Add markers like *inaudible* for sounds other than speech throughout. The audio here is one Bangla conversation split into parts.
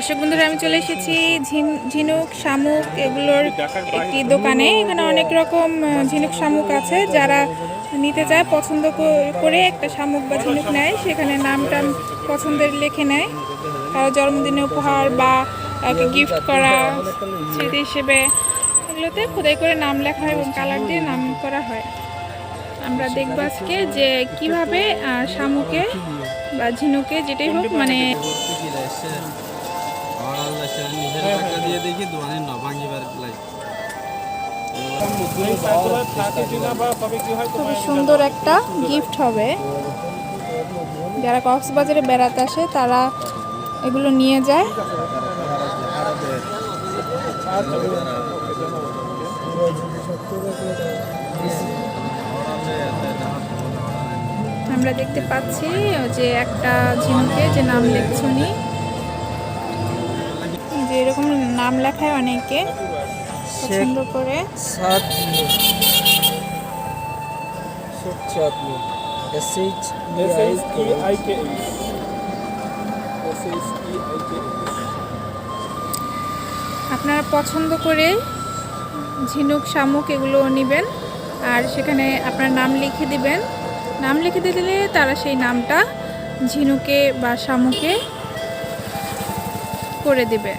দর্শক বন্ধুরা, আমি চলে এসেছি ঝিন- ঝিনুক, শামুক এগুলোর একটি দোকানে। এখানে অনেক রকম ঝিনুক, শামুক আছে। যারা নিতে চায়, পছন্দ করে একটা শামুক বা ঝিনুক নেয়, সেখানে নাম টাম পছন্দের লিখে নেয়। কারও জন্মদিনে উপহার বা কাউকে গিফট করা, স্মৃতি হিসেবে এগুলোতে খোদাই করে নাম লেখা হয় এবং কালার দিয়ে নাম করা হয়। আমরা দেখব আজকে যে কীভাবে শামুকে বা ঝিনুকে যেটাই হোক মানে নিজের টাকা দিয়ে দেখি দোকানে ন ভাঙিবার লাই খুবই সুন্দর একটা গিফট হবে। যারা কক্সবাজারে বেড়াতে আসে তারা এগুলো নিয়ে যায়। আমরা দেখতে পাচ্ছি যে একটা ঝিনুকে যে নাম লিখছে উনি। যে এরকম নাম লেখায় অনেকে পছন্দ করে। এইচ আপনারা পছন্দ করে ঝিনুক শামুক এগুলো নেবেন। আর সেখানে আপনার নাম লিখে দিবেন। নাম লিখে দিয়ে দিলে তারা সেই নামটা ঝিনুকে বা শামুকে করে দেবে।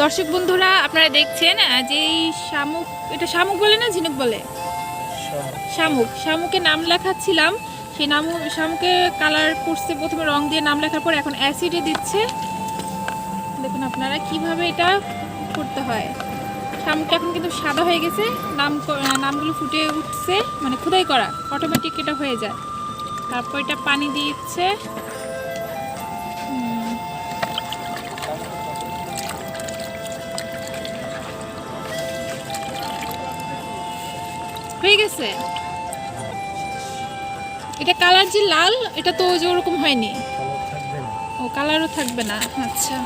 দর্শক বন্ধুরা, আপনারা দেখছেন যে এই শামুক, এটা শামুক বলে না, ঝিনুক বলে? শামুক। শামুকে নাম লেখাচ্ছিলাম। সেই নাম, শামুকে কালার করছে প্রথমে রং দিয়ে নাম লেখার পর এখন অ্যাসিডে দিচ্ছে। দেখুন আপনারা কীভাবে এটা করতে হয়। শামুকটা এখন কিন্তু সাদা হয়ে গেছে। নাম নামগুলো ফুটে উঠছে মানে খোদাই করা অটোমেটিক এটা হয়ে যায়। তারপর এটা পানি দিচ্ছে হয়ে গেছে? এটা কালার যে লাল, এটা তো যে ওরকম হয়নি। ও, কালারও থাকবে না। আচ্ছা।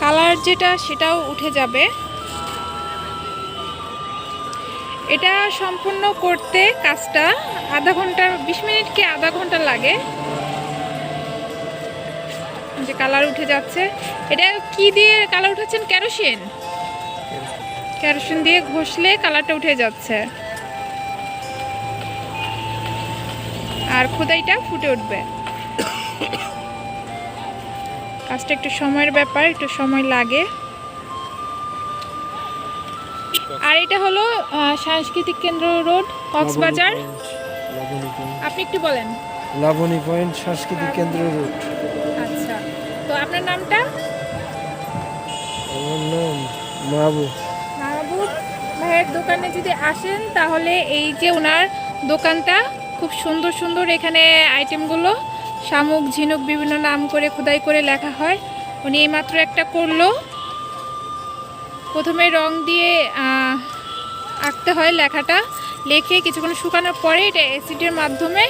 কালার যেটা, সেটাও উঠে যাবে। এটা সম্পূর্ণ করতে কাজটা আধা ঘণ্টা, বিশ মিনিট কি আধা ঘণ্টা লাগে? যে কালার উঠে যাচ্ছে। এটা কি দিয়ে কালার উঠাচ্ছেন? কেরোসিন? কেরোসিন দিয়ে ঘষলে কালারটা উঠে যাচ্ছে। আর খোদাইটা ফুটে উঠবে। কাজটা একটু সময়ের ব্যাপার, একটু সময় লাগে। এটা হলো সাংস্কৃতিক কেন্দ্র রোড কক্সবাজার। আপনি একটু বলেন। লাবণী পয়েন্ট সাংস্কৃতিক কেন্দ্র রোড। আচ্ছা তো আপনার নামটা? আমার নাম মাহবুব মাহবুব ভাইয়ের দোকানে যদি আসেন তাহলে এই যে ওনার দোকানটা খুব সুন্দর সুন্দর এখানে আইটেমগুলো শামুক ঝিনুক বিভিন্ন নাম করে খোদাই করে লেখা হয়। উনি এইমাত্র একটা করল। প্রথমে রং দিয়ে আঁকতে হয় লেখাটা। লেখে কিছুক্ষণ শুকানোর পরে এটা অ্যাসিডের মাধ্যমে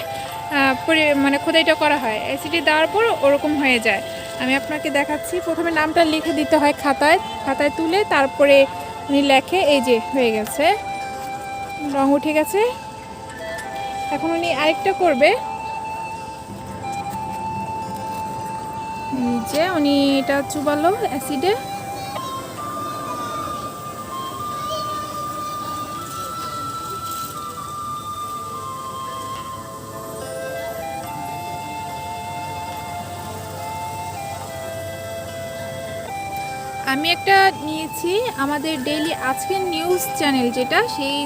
মানে খোদাইটা করা হয়। অ্যাসিডে দেওয়ার পর ওরকম হয়ে যায়। আমি আপনাকে দেখাচ্ছি। প্রথমে নামটা লিখে দিতে হয় খাতায় খাতায় তুলে তারপরে উনি লেখে, এই যে হয়ে গেছে। রং উঠে গেছে। এখন উনি আরেকটা করবে। যে উনি এটা চুবালো অ্যাসিডে আমি একটা নিয়েছি আমাদের ডেইলি আজকের নিউজ চ্যানেল যেটা সেই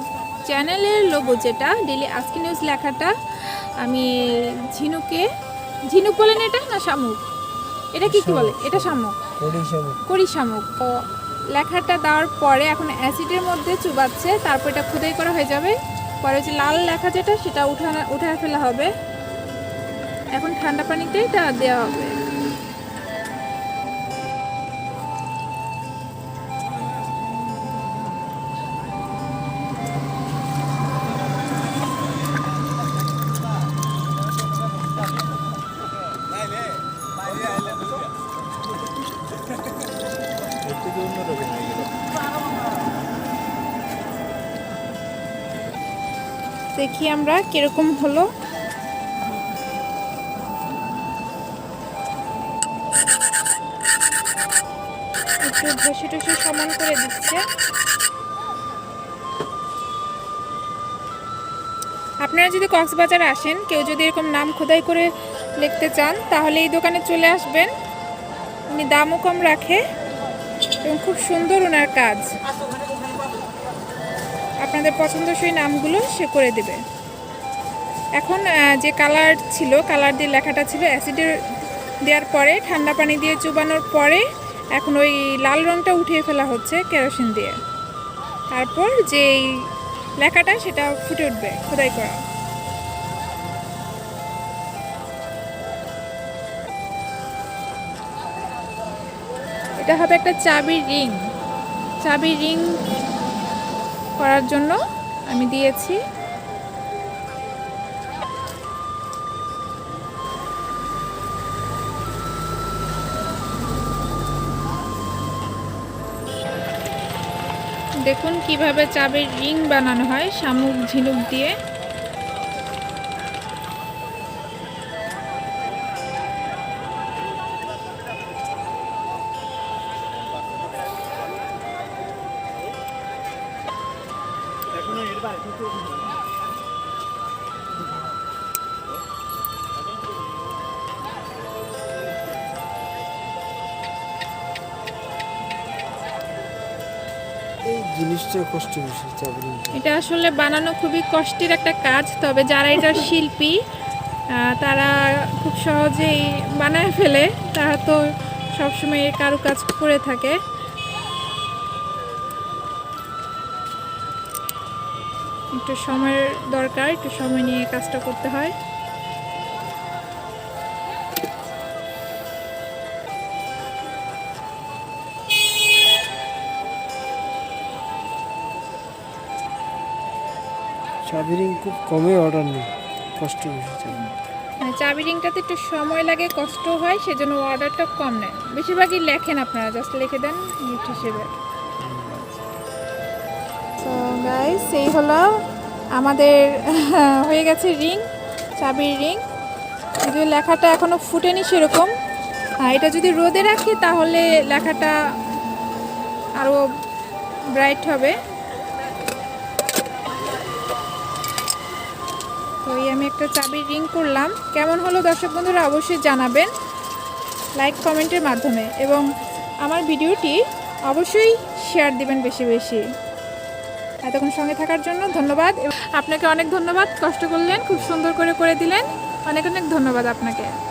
চ্যানেলের লোগো যেটা ডেইলি আজকে নিউজ লেখাটা। আমি ঝিনুকে ঝিনুক বলেন এটা না শামুক? এটা কি কি বলে? এটা শামুক। করি শামুক। তো লেখাটা দেওয়ার পরে এখন অ্যাসিডের মধ্যে চুবাচ্ছে তারপর এটা খোদাই করা হয়ে যাবে। পরে যে লাল লেখা যেটা সেটা উঠানো উঠে ফেলা হবে। এখন ঠান্ডা পানিতে এটা দেওয়া হবে। দেখি আমরা কীরকম হলো। একটু ঘষে টসে সমান করে দিচ্ছে। আপনারা যদি কক্সবাজারে আসেন, কেউ যদি এরকম নাম খোদাই করে লিখতে চান, তাহলে এই দোকানে চলে আসবেন। উনি দামও কম রাখে। এবং খুব সুন্দর ওনার কাজ। আপনাদের পছন্দসই নামগুলো সে করে দেবে। এখন যে কালার ছিল, কালার দিয়ে লেখাটা ছিল অ্যাসিডে দেওয়ার পরে, ঠান্ডা পানি দিয়ে চুবানোর পরে, এখন ওই লাল রঙটা উঠিয়ে ফেলা হচ্ছে কেরোসিন দিয়ে। তারপর যেই লেখাটা, সেটা ফুটে উঠবে। খোদাই করা। এটা হবে একটা চাবির রিং। চাবির রিং করার জন্য আমি দিয়েছি। দেখুন কীভাবে চাবির রিং বানানো হয়, শামুক, ঝিনুক দিয়ে। জিনিসটা কষ্ট বেশি এটা আসলে বানানো খুবই কষ্টের একটা কাজ তবে যারা এটার *laughs* শিল্পী আহ, তারা খুব সহজেই বানায় ফেলে তারা তো সবসময় কারুকাজ করে থাকে। একটু সময়ের দরকার একটু সময় নিয়ে কাজটা করতে হয়। চাবিরিং খুব কমে অর্ডার নেই কষ্ট বেশি চাবি। মানে চাবি রিংটাতে একটু সময় লাগে কষ্ট হয় সেজন্য অর্ডারটা কম নেয়। বেশিরভাগই লেখেন আপনারা জাস্ট লিখে দেন গিফট হিসেবে। তো গাইস এই হলো আমাদের, *laughs* হয়ে গেছে রিং চাবির রিং যদিও লেখাটা এখনও ফুটেনি সেরকম। এটা যদি রোদে রাখি, তাহলে লেখাটা আরও ব্রাইট হবে। তো এই আমি একটা চাবির রিং করলাম। কেমন হলো দর্শক বন্ধুরা অবশ্যই জানাবেন। লাইক কমেন্টের মাধ্যমে। এবং আমার ভিডিওটি অবশ্যই শেয়ার দিবেন বেশি বেশি। এতক্ষণ সঙ্গে থাকার জন্য ধন্যবাদ আপনাকে অনেক ধন্যবাদ। কষ্ট করলেন, খুব সুন্দর করে করে দিলেন। অনেক অনেক ধন্যবাদ আপনাকে।